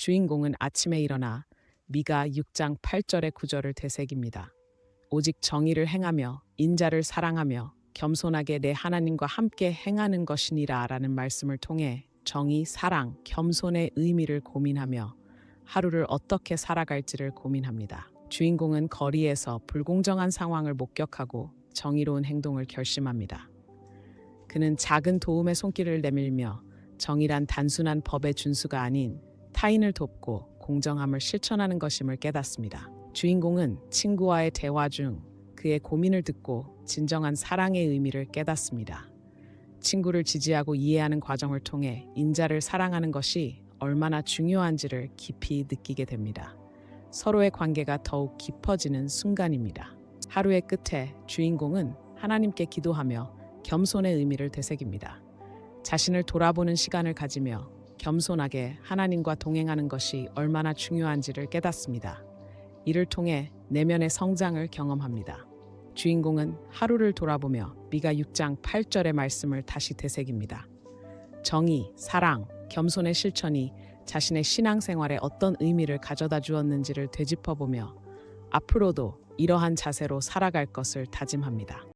주인공은 아침에 일어나 미가 6장 8절의 구절을 되새깁니다. 오직 정의를 행하며 인자를 사랑하며 겸손하게 내 하나님과 함께 행하는 것이니라 라는 말씀을 통해 정의, 사랑, 겸손의 의미를 고민하며 하루를 어떻게 살아갈지를 고민합니다. 주인공은 거리에서 불공정한 상황을 목격하고 정의로운 행동을 결심합니다. 그는 작은 도움의 손길을 내밀며 정의란 단순한 법의 준수가 아닌 타인을 돕고 공정함을 실천하는 것임을 깨닫습니다. 주인공은 친구와의 대화 중 그의 고민을 듣고 진정한 사랑의 의미를 깨닫습니다. 친구를 지지하고 이해하는 과정을 통해 인자를 사랑하는 것이 얼마나 중요한지를 깊이 느끼게 됩니다. 서로의 관계가 더욱 깊어지는 순간입니다. 하루의 끝에 주인공은 하나님께 기도하며 겸손의 의미를 되새깁니다. 자신을 돌아보는 시간을 가지며 겸손하게 하나님과 동행하는 것이 얼마나 중요한지를 깨닫습니다. 이를 통해 내면의 성장을 경험합니다. 주인공은 하루를 돌아보며 미가 6장 8절의 말씀을 다시 되새깁니다. 정의, 사랑, 겸손의 실천이 자신의 신앙생활에 어떤 의미를 가져다 주었는지를 되짚어보며 앞으로도 이러한 자세로 살아갈 것을 다짐합니다.